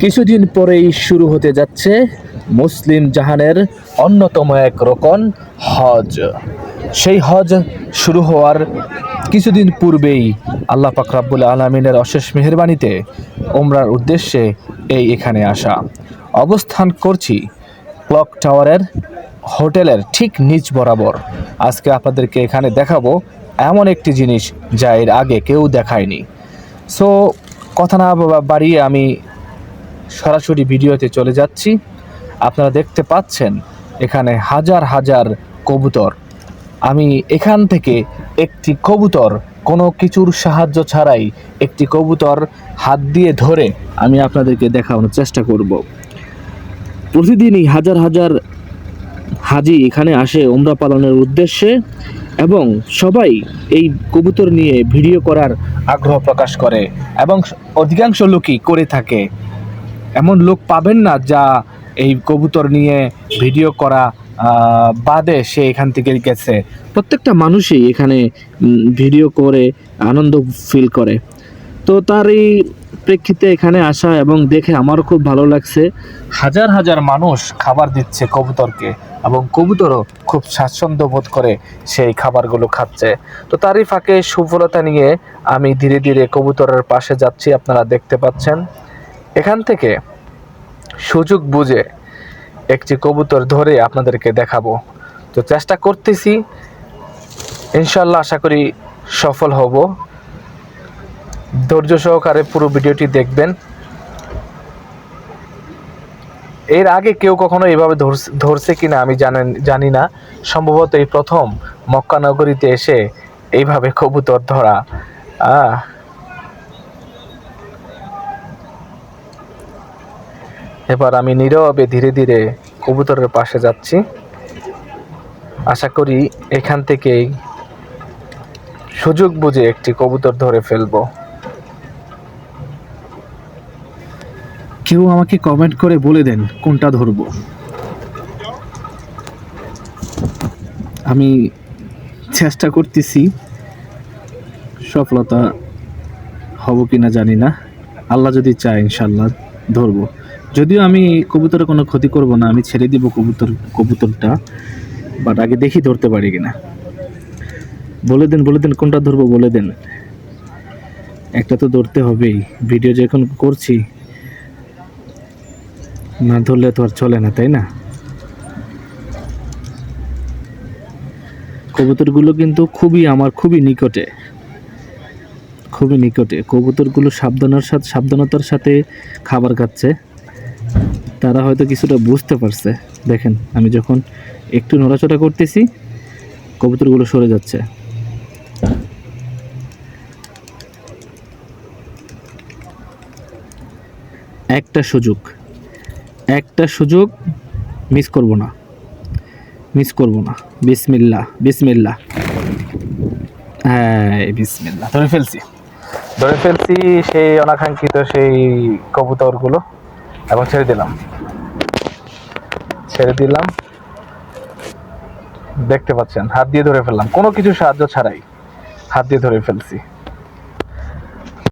কিছুদিন পরেই শুরু হতে যাচ্ছে মুসলিম জাহানের অন্যতম এক রকম হজ। সেই হজ শুরু হওয়ার কিছুদিন পূর্বেই আল্লাহ পাক রাব্বুল আলমিনের অশেষ মেহরবানিতে ওমরার উদ্দেশ্যে এই এখানে আসা। অবস্থান করছি ক্লক টাওয়ারের হোটেলের ঠিক নিচ বরাবর। আজকে আপনাদেরকে এখানে দেখাবো এমন একটি জিনিস যা এর আগে কেউ দেখায়নি। সো, কথা না বাড়িয়ে আমি সরাসরি ভিডিওতে চলে যাচ্ছি। আপনারা দেখতে পাচ্ছেন এখানে হাজার হাজার কবুতর। আমি এখান থেকে একটি কবুতর, কোনো কিছুর সাহায্য ছাড়াই একটি কবুতর হাত দিয়ে ধরে আমি আপনাদেরকে দেখানোর চেষ্টা করব। প্রতিদিনই হাজার হাজার হাজি এখানে আসে ওমরা পালনের উদ্দেশ্যে এবং সবাই এই কবুতর নিয়ে ভিডিও করার আগ্রহ প্রকাশ করে এবং অধিকাংশ লোকই করে থাকে। এমন লোক পাবেন না যা এই কবুতর নিয়ে ভিডিও করা বাদে সে এখান থেকে গেছে। প্রত্যেকটা মানুষই এখানে ভিডিও করে আনন্দ ফিল করে। তো তার এই প্রেক্ষিতে এখানে আসা এবং দেখে আমারও খুব ভালো লাগছে। হাজার হাজার মানুষ খাবার দিচ্ছে কবুতরকে এবং কবুতরও খুব স্বাচ্ছন্দ্য বোধ করে সেই খাবারগুলো খাচ্ছে। তো তারই ফাঁকে সুফলতা নিয়ে আমি ধীরে ধীরে কবুতরের পাশে যাচ্ছি, আপনারা দেখতে পাচ্ছেন। এখান থেকে সুযোগ বুঝে একটি কবুতর ধরে আপনাদেরকে দেখাবো। তো চেষ্টা করতেছি। ইনশাল্লাহ আশা করি সফল হব। ধৈর্য সহকারে পুরো ভিডিওটি দেখবেন। এর আগে কেউ কখনো এভাবে ধরছে- ধরছে কিনা আমি জানেন, জানি না। সম্ভবত এই প্রথম মক্কা নগরীতে এসে এইভাবে কবুতর ধরা। আহ! এবার আমি নীরবে ধীরে ধীরে কবুতরের পাশে যাচ্ছি। আশা করি এখান থেকেই সুযোগ বুঝে একটি কবুতর ধরে ফেলব। কেউ আমাকে কমেন্ট করে বলে দেন কোনটা ধরবো। আমি চেষ্টা করতেছি সফলতা হব কিনা জানি না। আল্লাহ যদি চায় ইনশাল্লাহ ধরবো। যদিও আমি কবুতরের কোনো ক্ষতি করব না, আমি ছেড়ে দিব কবুতর, কবুতরটা বাট আগে দেখি ধরতে পারি কিনা। বলে দেন বলে দেন, কোনটা ধরবো বলে দেন। একটা তো ধরতে হবেই। ভিডিও যখন করছি, না ধরলে তো আর চলে না, তাই না? কবুতরগুলো কিন্তু খুবই আমার খুবই নিকটে। খুবই নিকটে। কবুতরগুলো সাবধানের সাথে, সাবধানতার সাথে খাবার খাচ্ছে। তারা হয়তো কিছুটা বুঝতে পারছে। দেখেন, আমি যখন একটু নড়াচড়া করতেছি, কবুতরগুলো সরে যাচ্ছে। একটা সুযোগ। একটা সুযোগ মিস করব না। মিস করব না। বিসমিল্লা বিসমিল্লা হ্যাঁ বিসমিল্লা ধরে ফেলছি। ধরে ফেলছি সেই অনাকাঙ্ক্ষিত সেই কবুতরগুলো। এবং ছেড়ে দিলাম। ছেড়ে দিলাম। দেখতে পাচ্ছেন, হাত দিয়ে ধরে ফেললাম। কোনো কিছু সাহায্য ছাড়াই হাত দিয়ে ধরে ফেলছি।